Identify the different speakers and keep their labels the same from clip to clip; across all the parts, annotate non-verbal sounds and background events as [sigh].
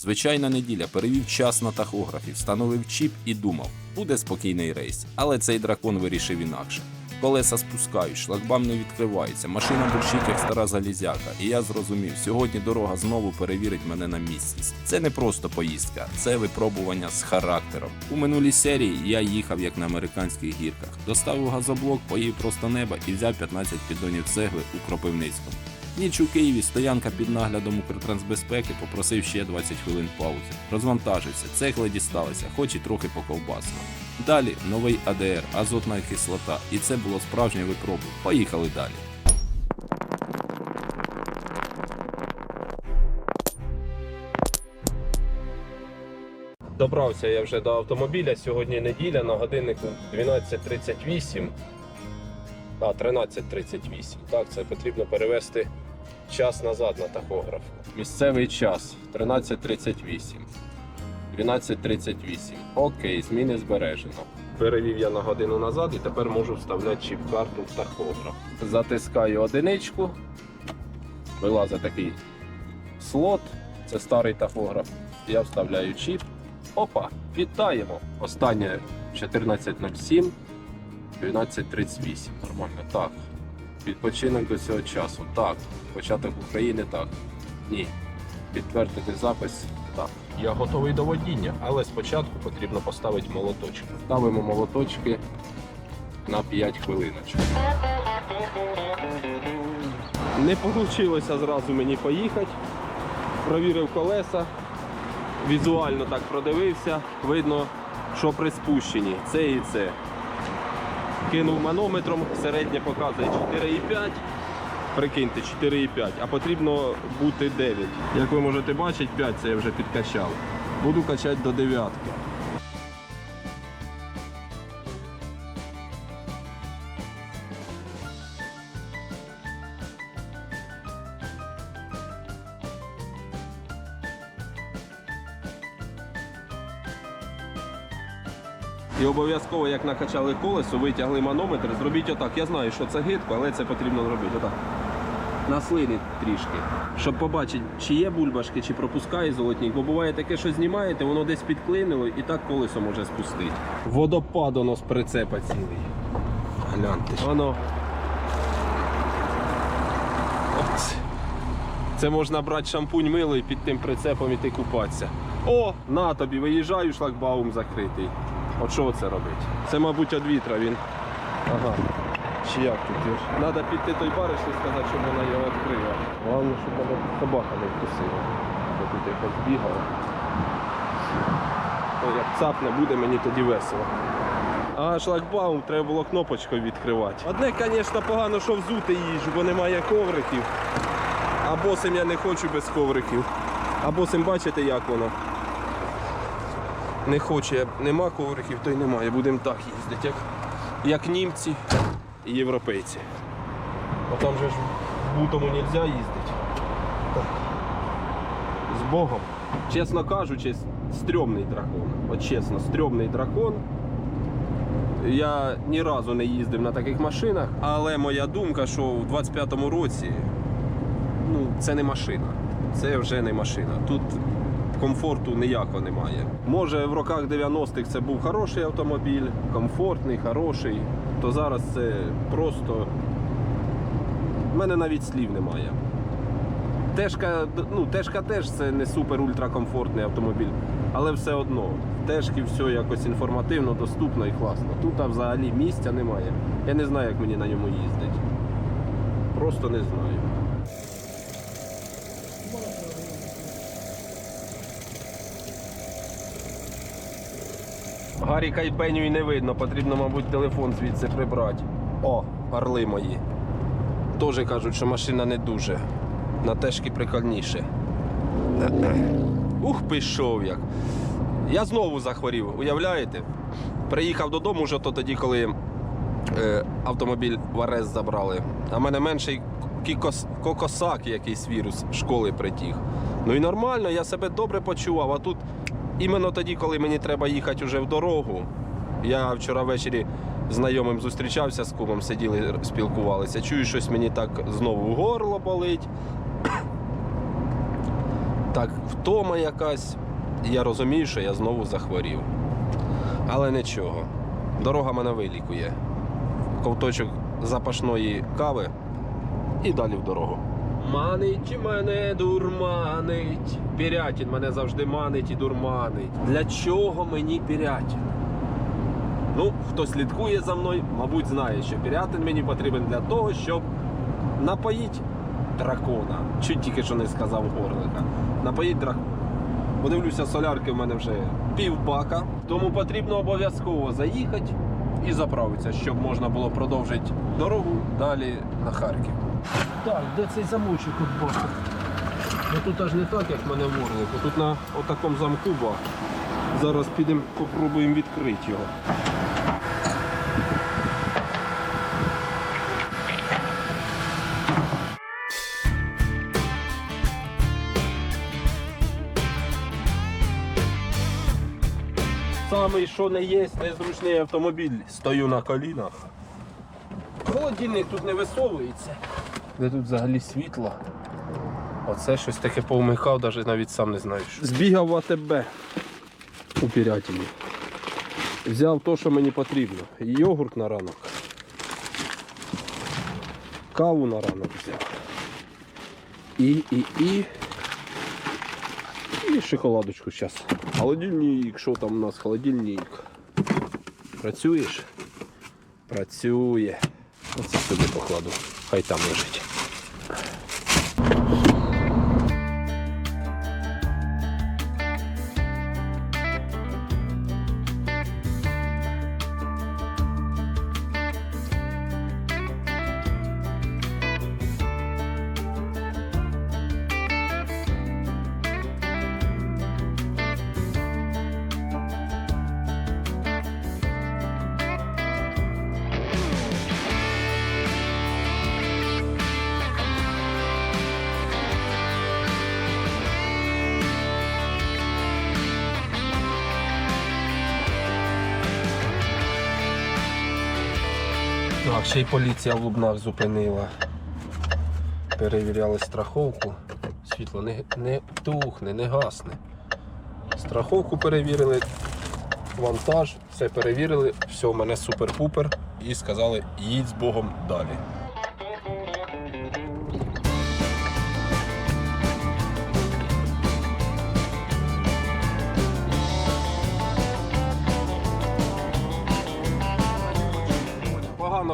Speaker 1: Звичайна неділя перевів час на тахографі, встановив чіп і думав, буде спокійний рейс. Але цей дракон вирішив інакше. Колеса спускають, шлагбам не відкривається, машина бурчить як стара залізяка. І я зрозумів, сьогодні дорога знову перевірить мене на місцевість. Це не просто поїздка, це випробування з характером. У минулій серії я їхав як на американських гірках, доставив газоблок, поїв просто неба і взяв 15 піддонів цегли у Кропивницькому. Ніч у Києві, стоянка під наглядом Укртрансбезпеки, попросив ще 20 хвилин паузи. Розвантажився, цегли дісталися, хоч і трохи поковбасно. Далі новий АДР, азотна кислота, і це було справжнє випробування. Поїхали далі.
Speaker 2: Добрався я вже до автомобіля. Сьогодні неділя на годиннику 12.38. А, 13.38. Так, це потрібно перевести час назад на тахограф. Місцевий час 13.38. 12.38. Окей, зміни збережено. Перевів я на годину назад і тепер можу вставляти чіп-карту в тахограф. Затискаю одиничку. Вилазить такий слот. Це старий тахограф. Я вставляю чіп. Опа, вітаємо. Останнє 14.07, 12.38. Нормально. Так. Відпочинок до цього часу. Так. Початок України так. Ні. Підтвердити запис. Так. Я готовий до водіння, але спочатку потрібно поставити молоточки. Ставимо молоточки на 5 хвилиночок. Не вийшло зразу мені поїхати. Провірив колеса візуально так продивився, видно, що при спущенні це і це. Кинув манометром, середнє показує 4,5. Прикиньте, 4,5, а потрібно бути 9. Як ви можете бачити, 5 це я вже підкачав. Буду качати до 9. Обов'язково, як накачали колесо, витягли манометр, зробіть отак. Я знаю, що це гидко, але це потрібно зробити. Отак. На слині трішки. Щоб побачити, чи є бульбашки, чи пропускає золотник. Бо буває таке, що знімаєте, воно десь підклинило і так колесо може спустити. Водопад воно з прицепа цілий. Гляньте. Воно. От. Це можна брати шампунь милий під тим прицепом іти купатися. О, на тобі, виїжджаю, шлагбаум закритий. От що це робить? Це, мабуть, від вітра він. Ага. Чи як тут? Треба піти той бариш і сказати, щоб вона його відкрила. Головне, щоб вона собака не вкусила. Тут якось бігала. О, як цапне буде, мені тоді весело. А шлагбаум треба було кнопочкою відкривати. Одне, звісно, погано, що взути їжу, бо немає ковриків. А босим я не хочу без ковриків. А босим бачите, як воно. Не хоче, нема ковриків, то й немає. Будемо так їздити, як, як німці і європейці. А там же ж бутому не можна їздити. Так. З Богом. Чесно кажучи, стрьомний дракон. От чесно, стрьомний дракон. Я ні разу не їздив на таких машинах, але моя думка, що в 25-му році ну, це не машина. Це вже не машина. Тут комфорту ніякого немає. Може в роках 90-х це був хороший автомобіль, комфортний, хороший, то зараз це просто. У мене навіть слів немає. Тежка, ну, Тежка теж це не супер ультракомфортний автомобіль, але все одно. В Тежки все якось інформативно, доступно і класно. Тут а взагалі місця немає. Я не знаю, як мені на ньому їздить. Просто не знаю. Гаріка і пеню і не видно, потрібно, мабуть, телефон звідси прибрати. О, орли мої. Теж кажуть, що машина не дуже. На тежки прикольніше. Ух, пішов як. Я знову захворів, уявляєте? Приїхав додому вже то тоді, коли е, автомобіль в арест забрали. А в мене менший кікос, кокосак якийсь вірус школи притіг. Ну і нормально, я себе добре почував. А тут іменно тоді, коли мені треба їхати вже в дорогу. Я вчора ввечері знайомим зустрічався з кумом, сиділи, спілкувалися. Чую, щось мені так знову горло болить. [coughs] Так, втома якась, я розумію, що я знову захворів. Але нічого. Дорога мене вилікує. Ковточок запашної кави і далі в дорогу. Манить мене дурманить. Пірятін мене завжди манить і дурманить. Для чого мені пірятін? Ну, хто слідкує за мною, мабуть, знає, що пірятин мені потрібен для того, щоб напоїть дракона. Чуть тільки що не сказав горлика. Напоїть дракона. Подивлюся, солярки в мене вже півбака, тому потрібно обов'язково заїхати і заправитися, щоб можна було продовжити дорогу далі на Харків. Так, де цей замочок от бака? Ну тут аж не так, як в мене в Орлику. Тут на отакому замку бак. Зараз підемо, попробуємо відкрити його. Самий що не є, незручний автомобіль. Стою на колінах. Холодильник тут не висовується. Де тут взагалі світло? Оце щось таке повмикав, навіть навіть сам не знаю. Що. Збігав в АТБ у Пірятіні. Взяв те, що мені потрібно. Йогурт на ранок. Каву на ранок взяв. І, і, і. І шоколадочку зараз. Холодильник, що там у нас холодильник? Працюєш? Працює. Оце сюди покладу. Хай там лежить. Так, ще й поліція в Лубнах зупинила. Перевіряли страховку. Світло не, не тухне, не гасне. Страховку перевірили, вантаж, все перевірили, все, в мене супер-пупер. І сказали, їдь з Богом далі.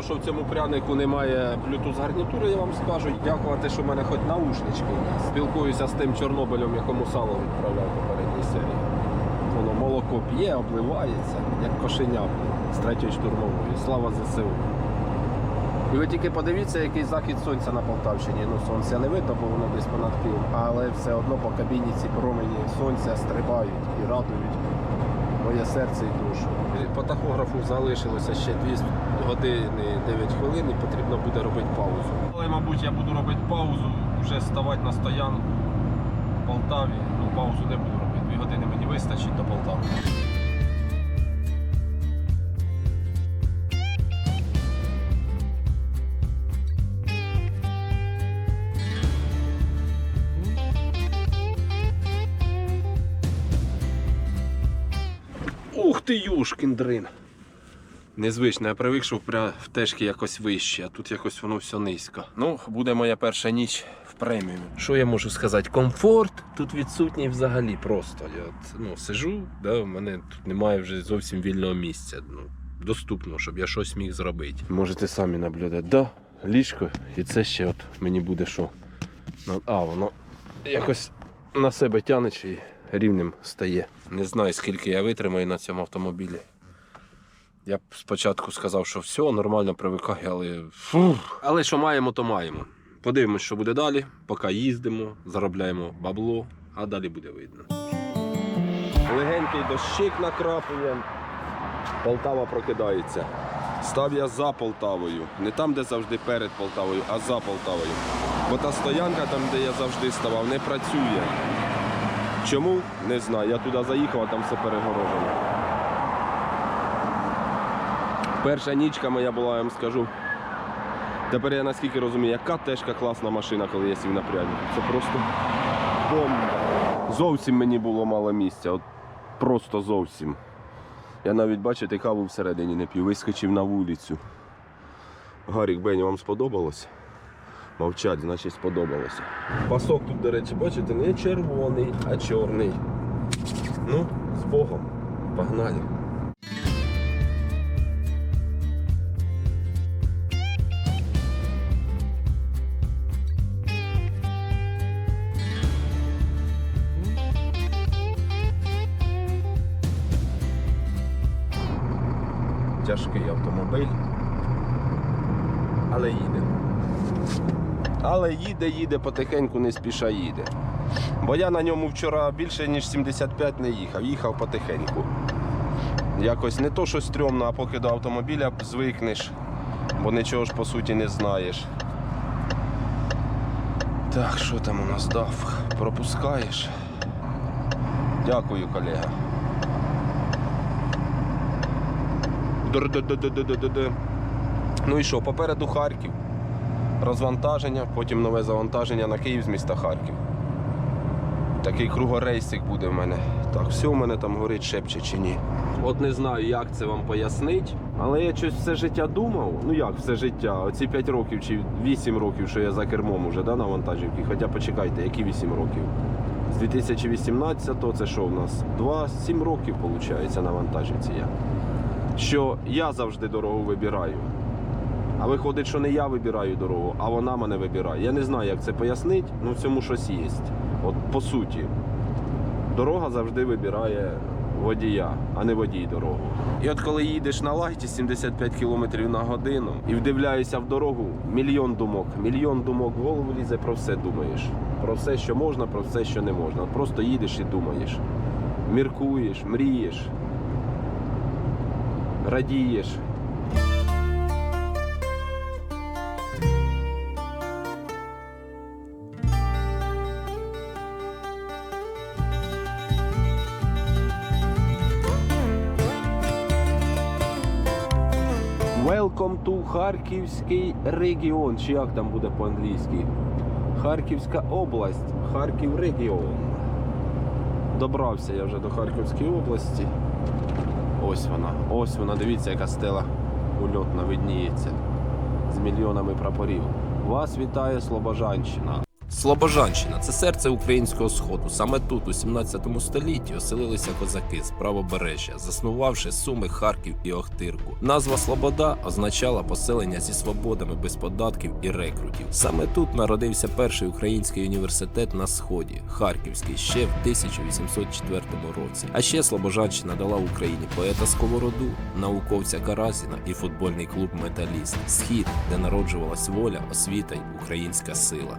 Speaker 2: Що в цьому прянику немає Bluetooth гарнітури, я вам скажу. Дякувати, що в мене хоч наушнички. Спілкуюся з тим Чорнобилем, якому сало відправляв попередній серії. Воно молоко п'є, обливається, як кошеня з третьої штурмової. Слава ЗСУ. І ви тільки подивіться, який захід сонця на Полтавщині. Ну, сонця не видно, бо воно десь понад Києвом, але все одно по кабіні ці промені сонця стрибають і радують моє серце і душу. По тахографу залишилося ще 2 години 9 хвилин і потрібно буде робити паузу. Але, мабуть, я буду робити паузу, вже ставати на стоянку в Полтаві. Ну, паузу не буду робити. 2 години мені вистачить до Полтави. Ти, юшкін дрин. Незвично, я привик, що в тежки якось вище, а тут якось воно все низько. Ну, буде моя перша ніч в преміумі. Що я можу сказати? Комфорт тут відсутній взагалі просто. Я от, ну, сижу, да, в мене тут немає вже зовсім вільного місця. Ну, доступно, щоб я щось міг зробити. Можете самі наблюдати. Да, ліжко, і це ще от мені буде що. Ну, А, воно якось на себе тянече і рівнем стає. Не знаю, скільки я витримаю на цьому автомобілі. Я б спочатку сказав, що все, нормально привикаю, але. Фух. Але що маємо, то маємо. Подивимось, що буде далі, поки їздимо, заробляємо бабло, а далі буде видно. Легенький дощик накрапує. Полтава прокидається. Став я за Полтавою. Не там, де завжди перед Полтавою, а за Полтавою. Бо та стоянка, там, де я завжди ставав, не працює. Чому? Не знаю. Я туди заїхав, а там все перегорожено. Перша нічка моя була, я вам скажу. Тепер я наскільки розумію, яка тежка класна машина, коли я сів на пряник. Це просто бомба. Зовсім мені було мало місця. От просто зовсім. Я навіть, бачите, каву всередині не п'ю. Вискочив на вулицю. Гарік Бень, вам сподобалось? Мовчать, значить сподобалося. Пасок тут, до речі, бачите, не червоний, а чорний. Ну, з Богом. Погнали. Тяжкий автомобіль. Але їде. Але їде, їде, потихеньку не спіша їде. Бо я на ньому вчора більше ніж 75 не їхав, їхав потихеньку. Якось не то, що стрьомно, а поки до автомобіля звикнеш, бо нічого ж по суті не знаєш. Так, що там у нас дав? Пропускаєш? Дякую, колега. Ну і що, попереду Харків. Розвантаження, потім нове завантаження на Київ з міста Харків. Такий кругорейсик буде в мене. Так, все в мене там горить, шепче чи ні. От не знаю, як це вам пояснить, але я щось все життя думав. Ну як все життя? Оці 5 років чи 8 років, що я за кермом уже да, на вантажівці. Хоча почекайте, які 8 років? З 2018-го це що в нас? 2-7 років, виходить, на вантажівці я. Що я завжди дорогу вибираю. А виходить, що не я вибираю дорогу, а вона мене вибирає. Я не знаю, як це пояснити, але в цьому щось є. От по суті, дорога завжди вибирає водія, а не водій дорогу. І от коли їдеш на лайті 75 км на годину і вдивляєшся в дорогу, мільйон думок, мільйон думок в голову лізе, про все думаєш. Про все, що можна, про все, що не можна. Просто їдеш і думаєш. Міркуєш, мрієш, радієш. Харківський регіон. Чи як там буде по-англійськи? Харківська область, Харків регіон. Добрався я вже до Харківської області. Ось вона, ось вона. Дивіться, яка стела ульотна видніється з мільйонами прапорів. Вас вітає Слобожанщина.
Speaker 1: Слобожанщина це серце українського сходу. Саме тут, у 17 столітті, оселилися козаки з правобережжя, заснувавши Суми, Харків і Охтирку. Назва Слобода означала поселення зі свободами без податків і рекрутів. Саме тут народився перший український університет на сході Харківський ще в 1804 році. А ще Слобожанщина дала Україні поета Сковороду, науковця Каразіна і футбольний клуб Металіст Схід, де народжувалась воля, освіта й українська сила.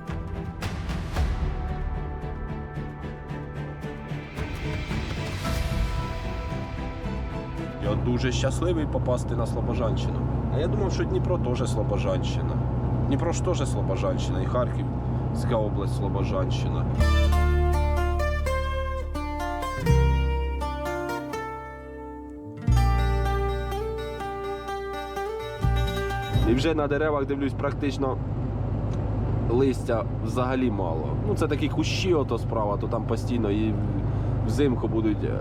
Speaker 2: Дуже щасливий попасти на Слобожанщину. А я думав, що Дніпро теж Слобожанщина. Дніпро ж теж Слобожанщина, і Харківська область Слобожанщина. І вже на деревах дивлюсь практично листя взагалі мало. Ну це такі кущі, ото справа, то там постійно і взимку будуть е,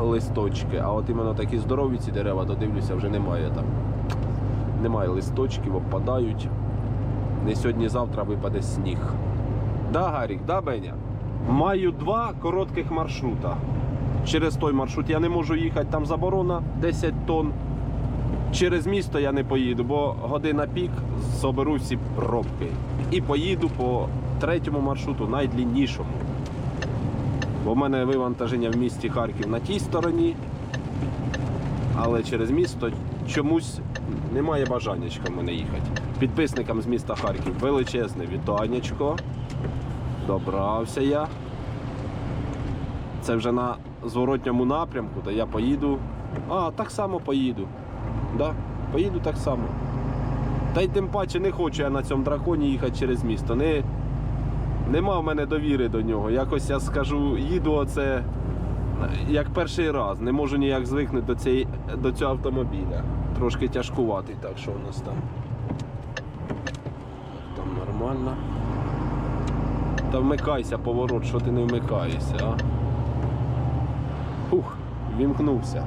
Speaker 2: листочки. А от іменно такі здорові ці дерева, то дивлюся, вже немає там. Немає листочків, обпадають. Не сьогодні-завтра випаде сніг. Да, Гарік, да, Беня? Маю два коротких маршрута. Через той маршрут я не можу їхати, там заборона 10 тонн. Через місто я не поїду, бо година пік соберу всі пробки. І поїду по третьому маршруту, найдліннішому. Бо в мене вивантаження в місті Харків на тій стороні, але через місто чомусь немає бажаннячка в мене їхати. Підписникам з міста Харків величезне вітаннячко. Добрався я. Це вже на зворотньому напрямку, то я поїду. А, так само поїду. Да, поїду так само. Та й тим паче не хочу я на цьому драконі їхати через місто. Не, нема в мене довіри до нього. Якось я скажу, їду оце як перший раз. Не можу ніяк звикнути до, цієї, до цього автомобіля. Трошки тяжкуватий, так що у нас там. Там нормально. Та вмикайся, поворот, що ти не вмикаєшся, а? Ух, вімкнувся.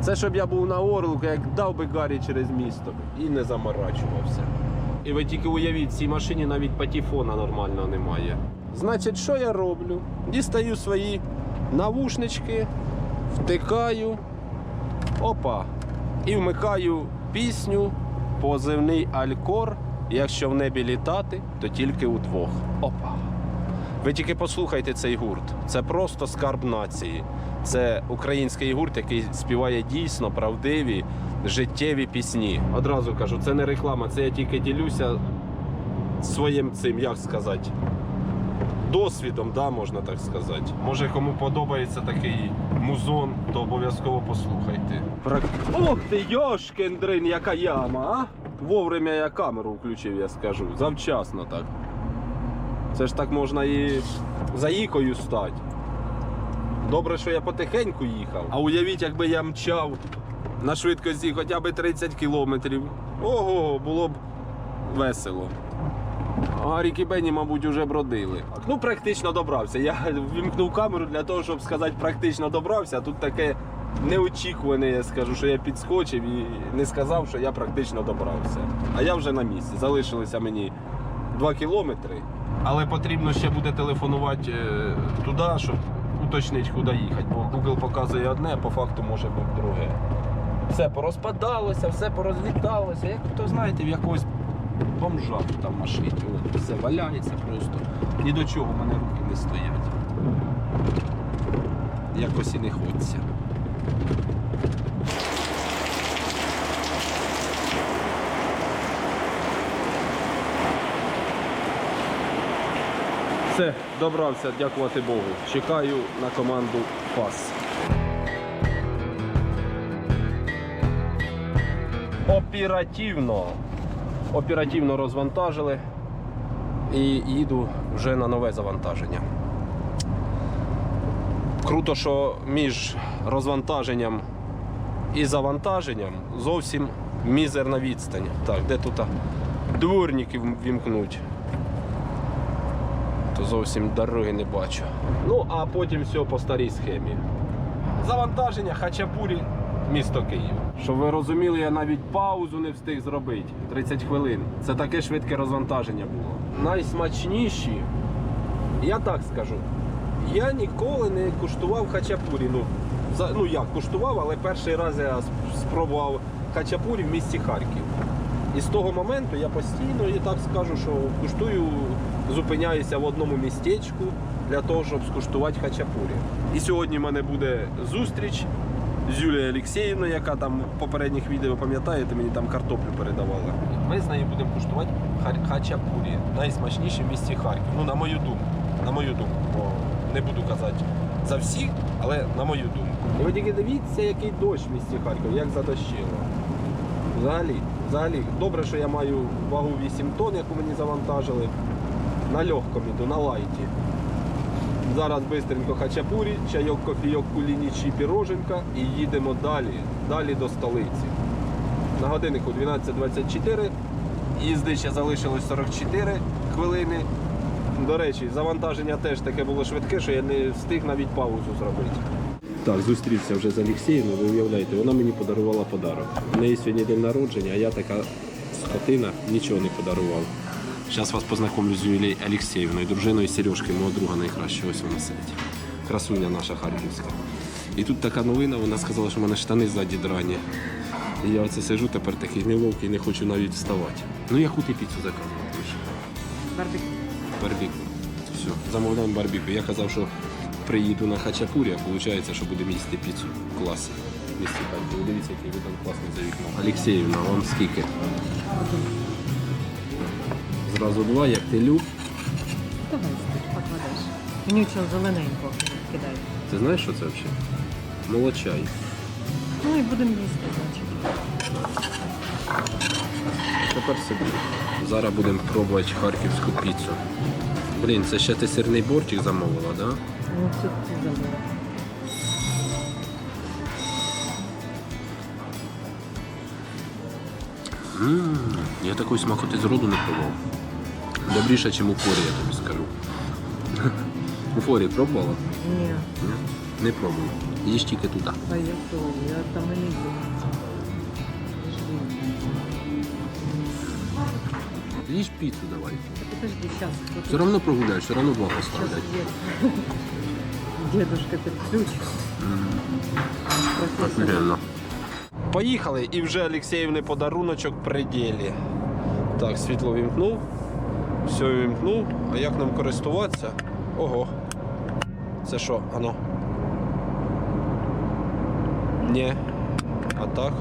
Speaker 2: Це щоб я був на орлику, як дав би Гаррі через місто і не заморачувався. І ви тільки уявіть, в цій машині навіть патіфона нормального немає. Значить, що я роблю? Дістаю свої навушнички, втикаю, опа, і вмикаю пісню позивний Алькор. Якщо в небі літати, то тільки удвох. Опа. Ви тільки послухайте цей гурт. Це просто скарб нації. Це український гурт, який співає дійсно правдиві життєві пісні. Одразу кажу, це не реклама, це я тільки ділюся своїм цим, як сказати, досвідом, да, можна так сказати. Може, кому подобається такий музон, то обов'язково послухайте. Ох ти, Йошкін дрин, яка яма, а? Вовремя я камеру включив, я скажу. Завчасно так. Це ж так можна і за ікою стати. Добре, що я потихеньку їхав. А уявіть, якби я мчав на швидкості хоча б 30 кілометрів. Ого, було б весело. А Рік і Бенні, мабуть, вже бродили. Ну, практично добрався. Я [laughs] вімкнув камеру для того, щоб сказати, практично добрався. А тут таке неочікуване, я скажу, що я підскочив і не сказав, що я практично добрався. А я вже на місці. Залишилися мені 2 кілометри. Але потрібно ще буде телефонувати е, туди, щоб уточнити, куди їхати. Бо Google показує одне, а по факту може бути друге. Все порозпадалося, все порозліталося. Як то знаєте, в якогось бомжа там машині. От, все валяється просто. Ні до чого в мене руки не стоять. Якось і не хочеться. Все, добрався, дякувати Богу. Чекаю на команду ПАС. Оперативно. Оперативно розвантажили і їду вже на нове завантаження. Круто, що між розвантаженням і завантаженням зовсім мізерна відстань. Так, де тут дворники вімкнуть? То зовсім дороги не бачу. Ну, а потім все по старій схемі. Завантаження Хачапурі, місто Київ. Щоб ви розуміли, я навіть паузу не встиг зробити. 30 хвилин. Це таке швидке розвантаження було. Найсмачніші, я так скажу, я ніколи не куштував хачапурі. Ну, за, ну як куштував, але перший раз я спробував хачапурі в місті Харків. І з того моменту я постійно, я так скажу, що куштую, зупиняюся в одному містечку для того, щоб скуштувати хачапурі. І сьогодні в мене буде зустріч з Юлією Олексіївною, яка там в попередніх відео, пам'ятаєте, мені там картоплю передавала. Ми з нею будемо куштувати хачапурі, найсмачніші в місті Харків. Ну, на мою думку. На мою думку. Бо не буду казати за всіх, але на мою думку. І ви тільки дивіться, який дощ в місті Харків, як задощило. Взагалі, взагалі, добре, що я маю вагу 8 тонн, яку мені завантажили. На легкому іду, на лайті. Зараз бистренько хачапурі, чайок, кофійок, кулінічі, піроженка і їдемо далі, далі до столиці. На годиннику 12.24, їзди ще залишилось 44 хвилини. До речі, завантаження теж таке було швидке, що я не встиг навіть паузу зробити. Так, зустрівся вже з Олексієм, ви уявляєте, вона мені подарувала подарок. У неї сьогодні день народження, а я така скотина нічого не подарував. Зараз вас познайомлю з Юлією Олексіївною, дружиною Сережки, мого друга найкращого, ось вона сидить. Красуня наша харківська. І тут така новина, вона сказала, що в мене штани ззаді драні. І я оце сижу тепер такий неловкий, не хочу навіть вставати. Ну яку ти піцу заказувати? лише?
Speaker 3: Барбекю.
Speaker 2: Барбіку. Все, замовляємо барбіку. Я казав, що приїду на хачапурі, а виходить, що будемо їсти піцу. Клас. Місті Харкові. Дивіться, який ви там класний за вікном. Олексіївна, вам скільки? Зразу два, як ти люб.
Speaker 3: Давай покладеш. Мені цього зелененького кидай.
Speaker 2: Ти знаєш, що це взагалі? Молочай.
Speaker 3: Ну і будемо їсти, значить.
Speaker 2: Тепер собі. Зараз будемо пробувати харківську піцу. Блін, це ще ти сирний бортик замовила, так? Да?
Speaker 3: Ну ти забула.
Speaker 2: М, Я такої смакоти з роду не пробував. Добріше, ніж у форі, я тобі скажу. [laughs] У форі пробувала?
Speaker 3: Ні?
Speaker 2: Не пробую. Їж тільки туди.
Speaker 3: а я то, я там і не їду.
Speaker 2: Їж піцу давай.
Speaker 3: Подожди, сейчас.
Speaker 2: Все одно прогуляєш, все одно два поставлять.
Speaker 3: Дедушка підключить. Професор.
Speaker 2: Офігенно. Поїхали і вже Олексіївний подаруночок при ділі. Так, світло вімкнув. Все вімкнув. А як нам користуватися? Ого. Це що, ано? Ні. А так.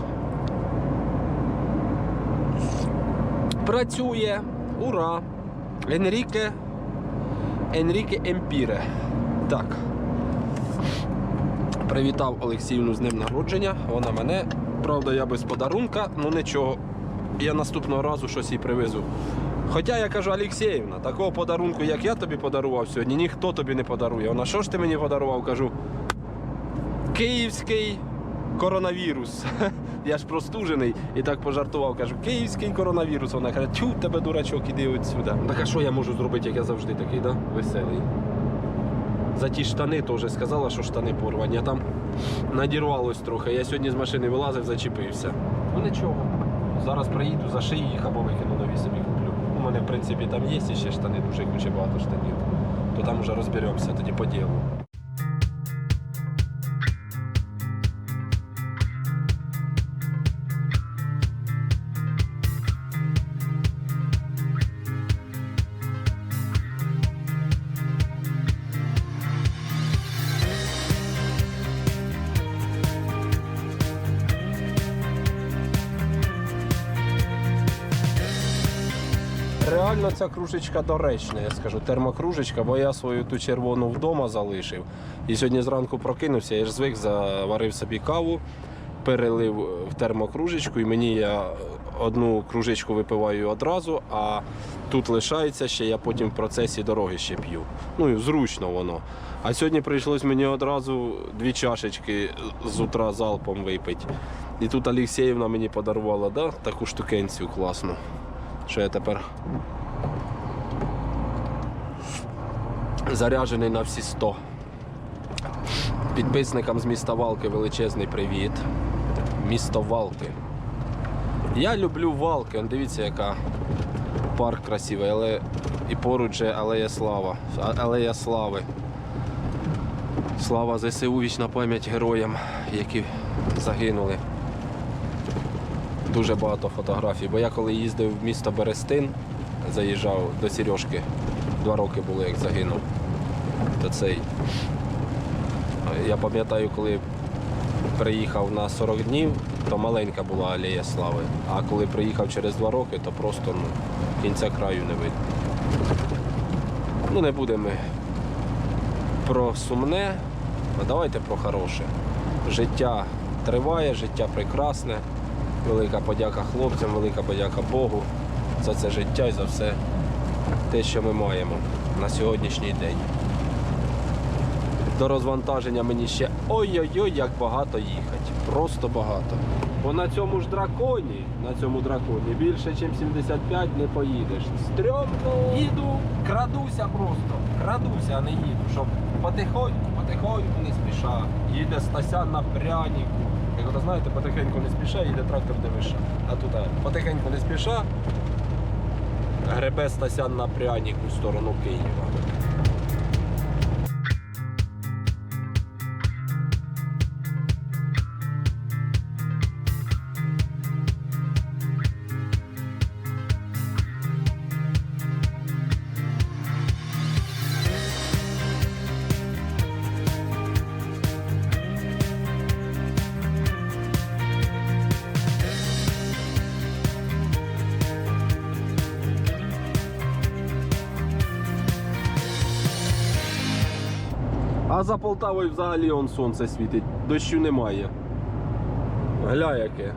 Speaker 2: Працює. Ура! Енріке. Енріке Емпіре. Так. Привітав Олексіївну з ним народження. Вона мене. Правда, я без подарунка, ну нічого. Я наступного разу щось їй привезу. Хоча я кажу, Олексіївна, такого подарунку, як я тобі подарував сьогодні, ніхто тобі не подарує. Вона що ж ти мені подарував? Кажу. Київський коронавірус. [laughs] Я ж простужений і так пожартував. Кажу, київський коронавірус. Вона каже, тю, тебе дурачок, іди отсюди. Так а що я можу зробити, як я завжди такий, да? Веселий. За ті штани теж сказала, що штани порвані, а там надірвалось трохи. Я сьогодні з машини вилазив, зачепився. Ну нічого. Зараз приїду, за шиї їх або викину нові собі куплю. У мене, в принципі, там є ще штани, дуже куча багато штанів. То там вже розберемося тоді по ділу. Реально ця кружечка доречна, я скажу, термокружечка, бо я свою ту червону вдома залишив. І сьогодні зранку прокинувся, я ж звик, заварив собі каву, перелив в термокружечку, і мені я одну кружечку випиваю одразу, а тут лишається ще, я потім в процесі дороги ще п'ю. Ну і зручно воно. А сьогодні прийшлось мені одразу дві чашечки з утра залпом випити. І тут Олексіївна мені подарувала да, таку штукенцію класну що я тепер заряджений на всі 100. Підписникам з міста Валки величезний привіт. Місто Валки. Я люблю Валки. Он дивіться, яка парк красивий, але і поруч же Алея Слава. Алея Слави. Слава ЗСУ, вічна пам'ять героям, які загинули дуже багато фотографій. Бо я коли їздив в місто Берестин, заїжджав до Сережки, два роки було, як загинув. То цей. Я пам'ятаю, коли приїхав на 40 днів, то маленька була алея слави. А коли приїхав через два роки, то просто ну, кінця краю не видно. Ну, не будемо про сумне, а давайте про хороше. Життя триває, життя прекрасне. Велика подяка хлопцям, велика подяка Богу за це життя і за все те, що ми маємо на сьогоднішній день. До розвантаження мені ще ой-ой-ой, як багато їхати. Просто багато. Бо на цьому ж драконі, на цьому драконі більше, ніж 75 не поїдеш. Стрьомно їду, крадуся просто. Крадуся, а не їду. Щоб потихоньку, потихоньку не спіша. Їде Стасян на пряніку. Як ви знаєте, потихеньку не спіша, їде трактор ДВШ. А тут потихеньку не спіша. Гребе Стасян на пряніку в сторону Києва. Полтавою взагалі он сонце світить, дощу немає. Гля яке.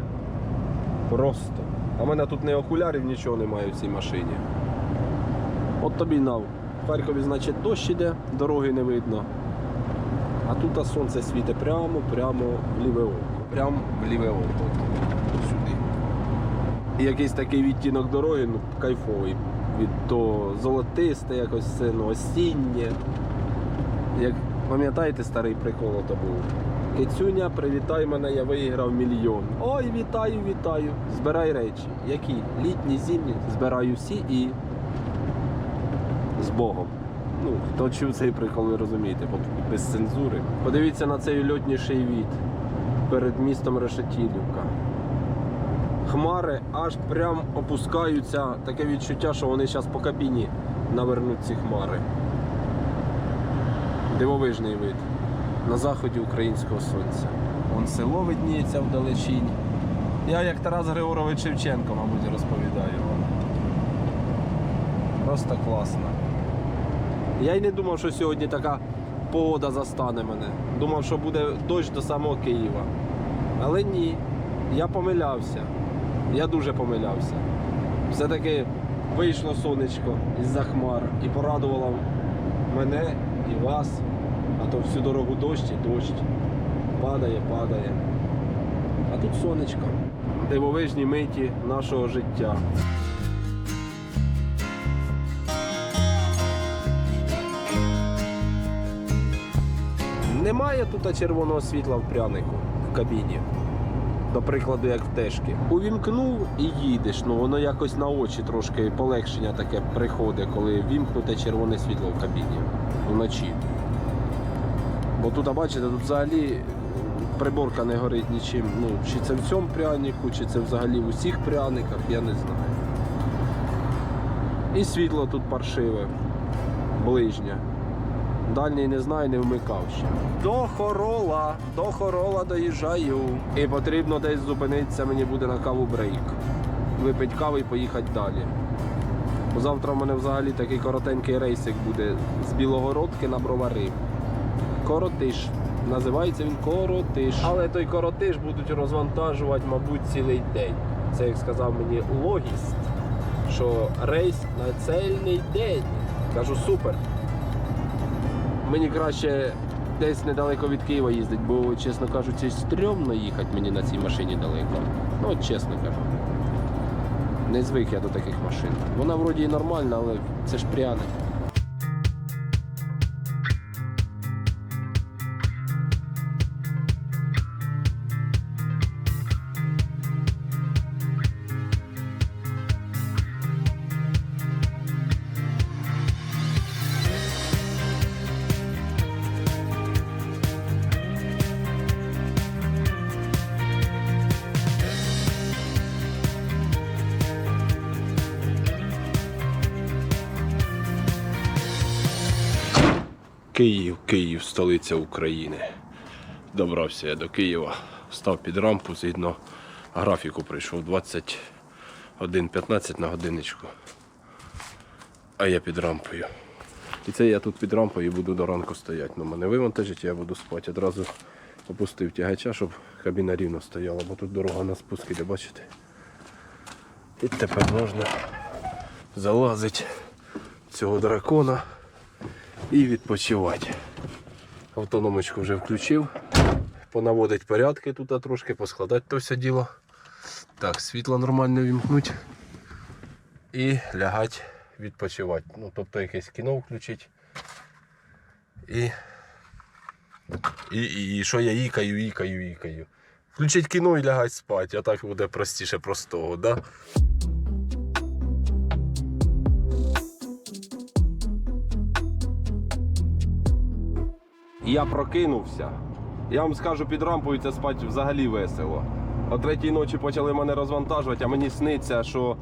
Speaker 2: Просто. А в мене тут не окулярів, нічого немає в цій машині. От тобі нав. В Харкові, значить, дощ іде, дороги не видно. А тут сонце світить прямо, прямо в ліве око. Прямо в ліве око. Сюди. І якийсь такий відтінок дороги, ну, кайфовий. від того золотисте, якось все, ну, осіннє. Як пам'ятаєте, старий прикол то був? Кицюня, привітай мене, я виграв мільйон. Ой, вітаю, вітаю. Збирай речі. Які? Літні, зимні. Збираю всі і з Богом. Ну, хто чув цей прикол, ви розумієте, без цензури. Подивіться на цей льотніший від перед містом Решетілівка. Хмари аж прям опускаються. Таке відчуття, що вони зараз по кабіні навернуть ці хмари. Дивовижний вид. На заході українського сонця. Вон село видніється вдалечінь. Я як Тарас Григорович Шевченко, мабуть, розповідаю вам. Просто класно. Я й не думав, що сьогодні така погода застане мене. Думав, що буде дощ до самого Києва. Але ні, я помилявся. Я дуже помилявся. Все-таки вийшло сонечко із-за хмар і порадувало мене і вас. А то всю дорогу дощ і дощ. Падає, падає. А тут сонечко. Дивовижні миті нашого життя. Немає тут червоного світла в прянику в кабіні. До прикладу, як в тежки. Увімкнув і їдеш. Ну воно якось на очі трошки полегшення таке приходить, коли вімкнуте червоне світло в кабіні вночі. Бо тут, а бачите, тут взагалі приборка не горить нічим. Ну, чи це в цьому прянику, чи це взагалі в усіх пряниках, я не знаю. І світло тут паршиве, ближнє. Дальній не знаю, не вмикав ще. До Хорола, до Хорола доїжджаю. І потрібно десь зупинитися, мені буде на каву брейк. Випити каву і поїхати далі. Бо завтра в мене взагалі такий коротенький рейсик буде з Білогородки на Бровари. Коротиш. Називається він Коротиш. Але той коротиш будуть розвантажувати, мабуть, цілий день. Це як сказав мені логіст, що рейс на цельний день. Кажу, супер. Мені краще десь недалеко від Києва їздить, бо, чесно кажучи, стрьомно їхати мені на цій машині далеко. Ну, от чесно кажу. Не звик я до таких машин. Вона вроді і нормальна, але це ж пряник. Київ, Київ, столиця України. Добрався я до Києва, став під рампу, згідно графіку прийшов 21.15 на годиночку. А я під рампою. І це я тут під рампою буду до ранку стояти. Ну, мене вивантажить, я буду спати. Одразу опустив тягача, щоб кабіна рівно стояла, бо тут дорога на спуск іде, бачите? І тепер можна залазити цього дракона і відпочивати. Автономочку вже включив. Понаводить порядки тут трошки, поскладати то все діло. Так, світло нормально вімкнуть. І лягать відпочивати. Ну, тобто якесь кіно включить. І, і, і, і що я їкаю, їкаю, їкаю. Включить кіно і лягать спати, а так буде простіше простого, да? Я прокинувся. Я вам скажу, під рампою це спати взагалі весело. О третій ночі почали мене розвантажувати, а мені сниться, що